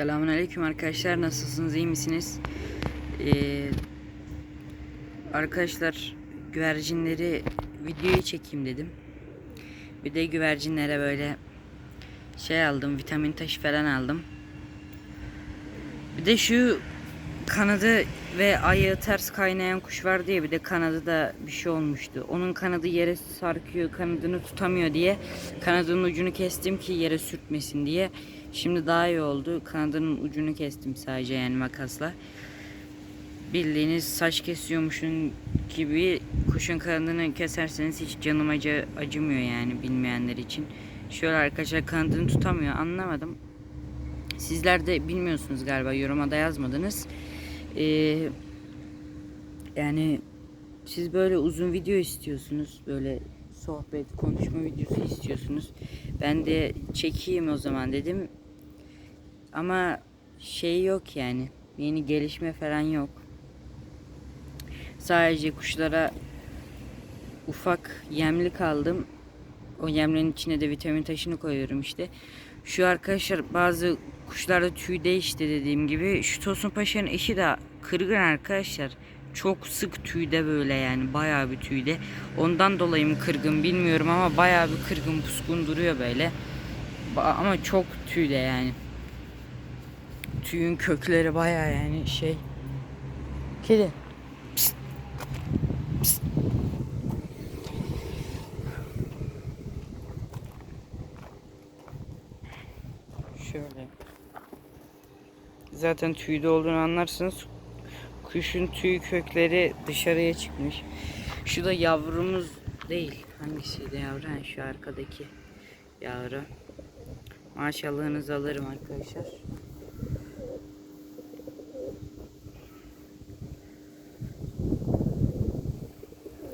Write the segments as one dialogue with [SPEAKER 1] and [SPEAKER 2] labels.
[SPEAKER 1] Selamünaleyküm arkadaşlar nasılsınız iyi misiniz? Ee, arkadaşlar güvercinleri videoyu çekeyim dedim. Bir de güvercinlere böyle şey aldım vitamin taşı falan aldım. Bir de şu kanadı ve ayağı ters kaynayan kuş var diye bir de kanadı da bir şey olmuştu. Onun kanadı yere sarkıyor kanadını tutamıyor diye kanadının ucunu kestim ki yere sürtmesin diye. Şimdi daha iyi oldu. Kanadının ucunu kestim sadece yani makasla. Bildiğiniz saç kesiyormuşun gibi kuşun kanadını keserseniz hiç canım acı, acımıyor yani bilmeyenler için. Şöyle arkadaşlar kanadını tutamıyor anlamadım. Sizler de bilmiyorsunuz galiba yoruma da yazmadınız. Ee, yani siz böyle uzun video istiyorsunuz. Böyle sohbet, konuşma videosu istiyorsunuz. Ben de çekeyim o zaman dedim. Ama şey yok yani. Yeni gelişme falan yok. Sadece kuşlara ufak yemlik aldım. O yemlerin içine de vitamin taşını koyuyorum işte. Şu arkadaşlar bazı kuşlarda tüy değişti dediğim gibi. Şu Tosun Paşa'nın eşi de kırgın arkadaşlar. Çok sık tüyde böyle yani bayağı bir tüyde. Ondan dolayı mı kırgın bilmiyorum ama bayağı bir kırgın puskun duruyor böyle. Ama çok tüyde yani. Tüyün kökleri bayağı yani şey. Kedi. Zaten tüyde olduğunu anlarsınız. Kuşun tüy kökleri dışarıya çıkmış. Şu da yavrumuz değil. Hangisiydi yavru? Ha, şu arkadaki yavru. Maşallahınızı alırım arkadaşlar.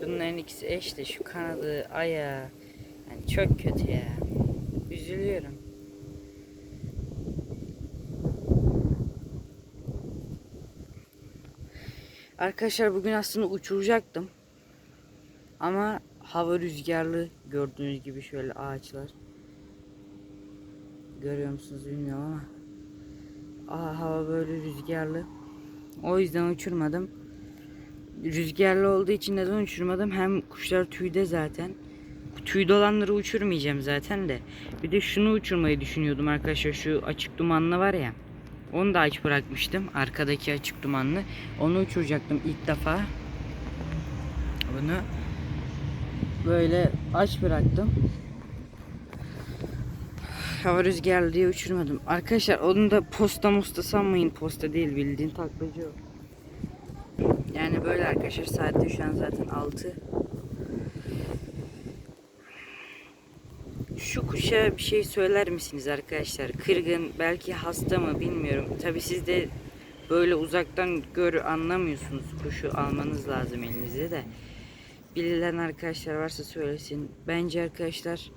[SPEAKER 1] Bunların ikisi eş de şu kanadı, ayağı. Yani çok kötü ya. Üzülüyorum. Arkadaşlar bugün aslında uçuracaktım. Ama hava rüzgarlı gördüğünüz gibi şöyle ağaçlar. Görüyor musunuz bilmiyorum ama. Aa, hava böyle rüzgarlı. O yüzden uçurmadım. Rüzgarlı olduğu için neden uçurmadım? Hem kuşlar tüyde zaten. Tüyde olanları uçurmayacağım zaten de. Bir de şunu uçurmayı düşünüyordum arkadaşlar. Şu açık dumanlı var ya. Onu da aç bırakmıştım. Arkadaki açık dumanlı. Onu uçuracaktım ilk defa. Bunu böyle aç bıraktım. Hava rüzgarlı diye uçurmadım. Arkadaşlar onu da posta mosta sanmayın. Posta değil bildiğin taklacı o. Yani böyle arkadaşlar saatte şu an zaten 6. Şu kuşa bir şey söyler misiniz arkadaşlar? Kırgın, belki hasta mı bilmiyorum. Tabi siz de böyle uzaktan gör anlamıyorsunuz. Kuşu almanız lazım elinize de. Bilen arkadaşlar varsa söylesin. Bence arkadaşlar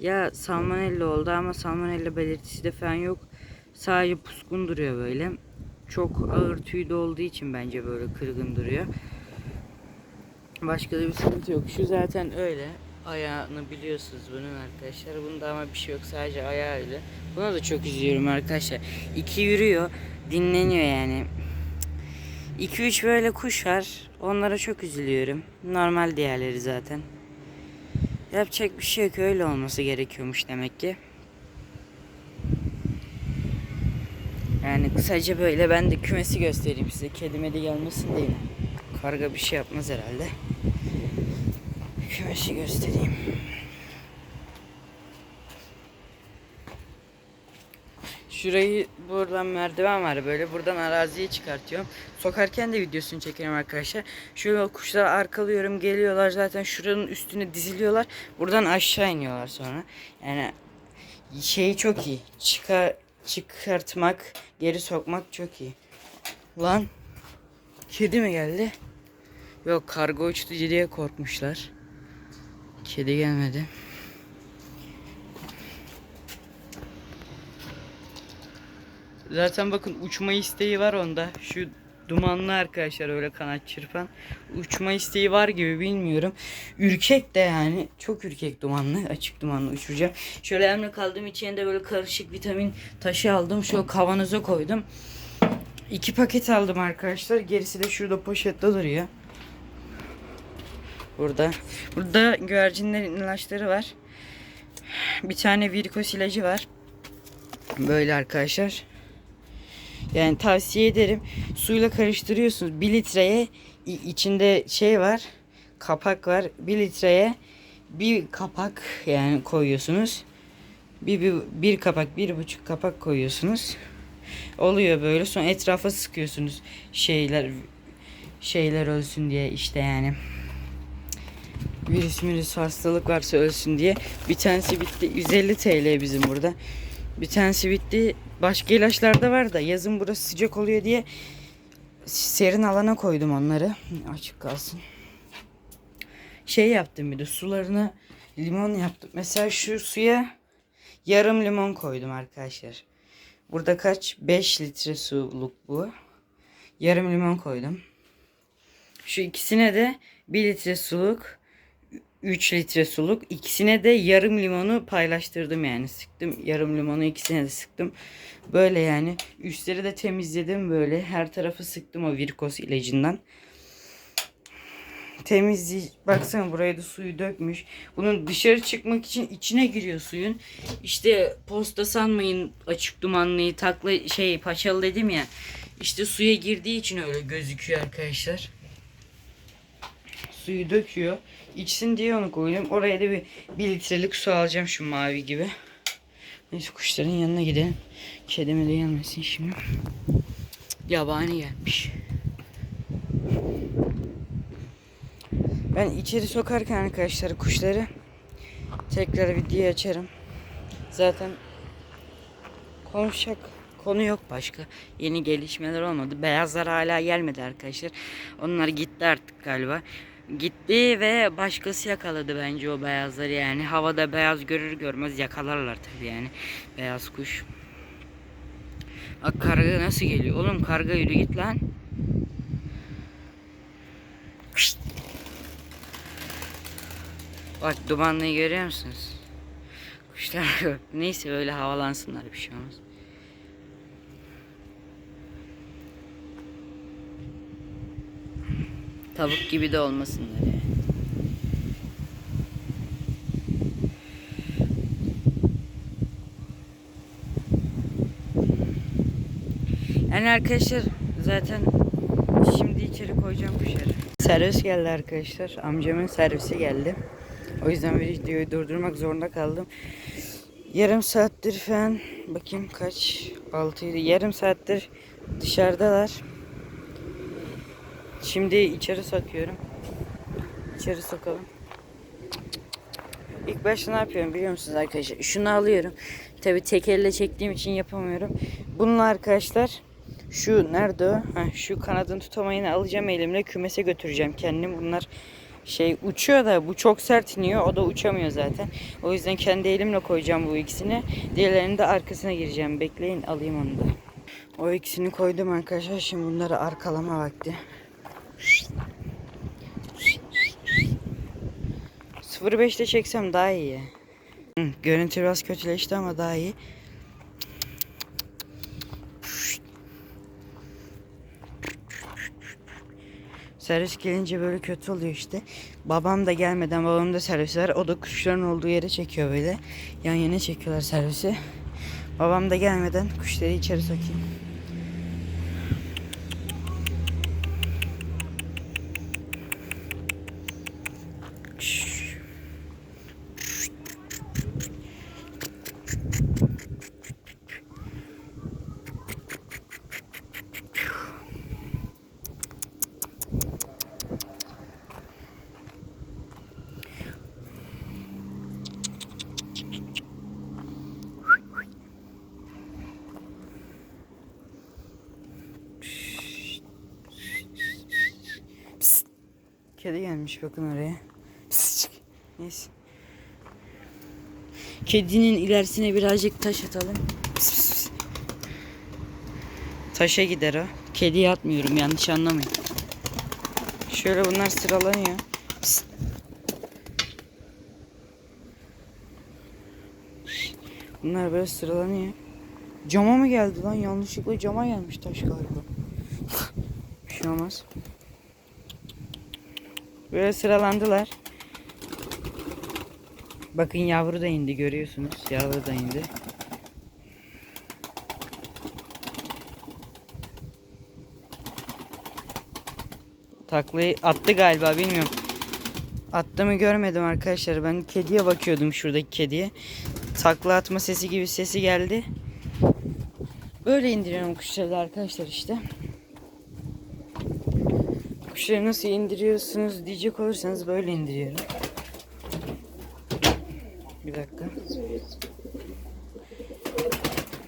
[SPEAKER 1] ya salmonella oldu ama salmonella belirtisi de falan yok. Sadece puskun duruyor böyle. Çok ağır tüy de olduğu için bence böyle kırgın duruyor. Başka da bir sıkıntı yok. Şu zaten öyle. Ayağını biliyorsunuz bunun arkadaşlar. Bunda ama bir şey yok. Sadece ayağı öyle. Buna da çok üzülüyorum arkadaşlar. İki yürüyor. Dinleniyor yani. 2-3 böyle kuş var. Onlara çok üzülüyorum. Normal diğerleri zaten. Yapacak bir şey yok. Öyle olması gerekiyormuş demek ki. Yani kısaca böyle ben de kümesi göstereyim size. Kedime de gelmesin diye. Karga bir şey yapmaz herhalde. Kümesi göstereyim. Şurayı buradan merdiven var böyle. Buradan araziye çıkartıyorum. Sokarken de videosunu çekerim arkadaşlar. Şöyle kuşları arkalıyorum. Geliyorlar zaten şuranın üstüne diziliyorlar. Buradan aşağı iniyorlar sonra. Yani şey çok iyi. Çıkar, çıkartmak, geri sokmak çok iyi. Lan kedi mi geldi? Yok kargo uçtu diye korkmuşlar. Kedi gelmedi. Zaten bakın uçma isteği var onda. Şu dumanlı arkadaşlar öyle kanat çırpan. Uçma isteği var gibi bilmiyorum. Ürkek de yani çok ürkek dumanlı açık dumanlı uçuracağım. Şöyle elimle kaldığım içinde böyle karışık vitamin taşı aldım. Şöyle kavanoza koydum. İki paket aldım arkadaşlar. Gerisi de şurada poşette duruyor. Burada. Burada güvercinlerin ilaçları var. Bir tane virikoz ilacı var. Böyle arkadaşlar. Yani tavsiye ederim. Suyla karıştırıyorsunuz. 1 litreye içinde şey var. Kapak var. 1 litreye bir kapak yani koyuyorsunuz. Bir, bir, bir kapak, bir buçuk kapak koyuyorsunuz. Oluyor böyle. Sonra etrafa sıkıyorsunuz şeyler şeyler ölsün diye işte yani. Virüs virüs hastalık varsa ölsün diye. Bir tanesi bitti. 150 TL bizim burada. Bir tanesi bitti. Başka ilaçlar da var da yazın burası sıcak oluyor diye serin alana koydum onları. Açık kalsın. Şey yaptım bir de sularını limon yaptım. Mesela şu suya yarım limon koydum arkadaşlar. Burada kaç? 5 litre suluk bu. Yarım limon koydum. Şu ikisine de 1 litre suluk, 3 litre suluk. İkisine de yarım limonu paylaştırdım yani. Sıktım yarım limonu ikisine de sıktım. Böyle yani. Üstleri de temizledim böyle. Her tarafı sıktım o virkos ilacından. Temizli baksana buraya da suyu dökmüş. Bunun dışarı çıkmak için içine giriyor suyun. İşte posta sanmayın açık dumanlıyı takla şey paçalı dedim ya. İşte suya girdiği için öyle gözüküyor arkadaşlar suyu döküyor. İçsin diye onu koydum. Oraya da bir, bir litrelik su alacağım şu mavi gibi. Neyse kuşların yanına gidelim. Kedime de gelmesin şimdi. Yabani gelmiş. Ben içeri sokarken arkadaşlar kuşları tekrar video açarım. Zaten konuşacak konu yok başka. Yeni gelişmeler olmadı. Beyazlar hala gelmedi arkadaşlar. Onlar gitti artık galiba. Gitti ve başkası yakaladı bence o beyazları yani. Havada beyaz görür görmez yakalarlar tabii yani. Beyaz kuş. Bak karga nasıl geliyor? Oğlum karga yürü git lan. Şşt. Bak dumanlıyı görüyor musunuz? Kuşlar. Neyse öyle havalansınlar bir şey olmaz. Tavuk gibi de olmasınlar yani. Arkadaşlar zaten şimdi içeri koyacağım kuşları. Servis geldi arkadaşlar. Amcamın servisi geldi. O yüzden videoyu durdurmak zorunda kaldım. Yarım saattir falan bakayım kaç 6 yarım saattir dışarıdalar. Şimdi içeri sokuyorum. İçeri sokalım. İlk başta ne yapıyorum biliyor musunuz arkadaşlar? Şunu alıyorum. Tabi tek elle çektiğim için yapamıyorum. Bununla arkadaşlar şu nerede o? Heh, şu kanadını tutamayını alacağım elimle kümese götüreceğim kendim. Bunlar şey uçuyor da bu çok sert iniyor. O da uçamıyor zaten. O yüzden kendi elimle koyacağım bu ikisini. Diğerlerini de arkasına gireceğim. Bekleyin alayım onu da. O ikisini koydum arkadaşlar. Şimdi bunları arkalama vakti. 0.5'te çeksem daha iyi. Görüntü biraz kötüleşti ama daha iyi. Servis gelince böyle kötü oluyor işte. Babam da gelmeden babam da servis var. O da kuşların olduğu yere çekiyor böyle. Yan yana çekiyorlar servisi. Babam da gelmeden kuşları içeri sokayım. Kedi gelmiş bakın oraya. Neyse. Kedinin ilerisine birazcık taş atalım. Pıs, pıs, pıs. Taşa gider o. Kediye atmıyorum yanlış anlamayın. Şöyle bunlar sıralanıyor. Psst. Bunlar böyle sıralanıyor. Cama mı geldi lan? Yanlışlıkla cama gelmiş taş galiba. Bir şey olmaz. Böyle sıralandılar. Bakın yavru da indi görüyorsunuz. Yavru da indi. Taklayı attı galiba bilmiyorum. Attı mı görmedim arkadaşlar. Ben kediye bakıyordum şuradaki kediye. Takla atma sesi gibi sesi geldi. Böyle indiriyorum kuşları arkadaşlar işte. Kuşları nasıl indiriyorsunuz diyecek olursanız böyle indiriyorum. Dakika.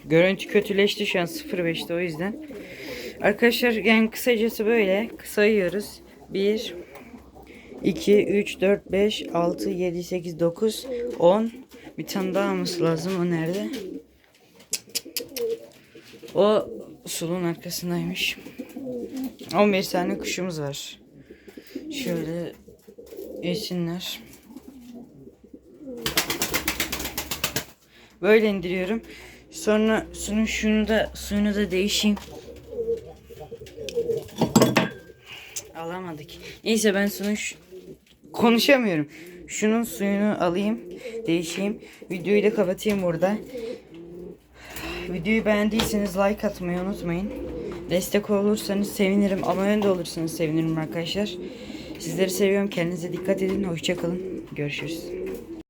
[SPEAKER 1] Görüntü kötüleşti şu an 0.5'te o yüzden. Arkadaşlar yani kısacası böyle sayıyoruz. 1 2 3 4 5 6 7 8 9 10 bir tane daha olması lazım. O nerede? O sulun arkasındaymış. 15 tane kuşumuz var. Şöyle yesinler. Böyle indiriyorum. Sonra şunu şunu da suyunu da değişeyim. Alamadık. Neyse ben ş- konuşamıyorum. Şunun suyunu alayım, değişeyim. Videoyu da kapatayım burada. Videoyu beğendiyseniz like atmayı unutmayın. Destek olursanız sevinirim. Abone de olursanız sevinirim arkadaşlar. Sizleri seviyorum. Kendinize dikkat edin. Hoşçakalın. Görüşürüz.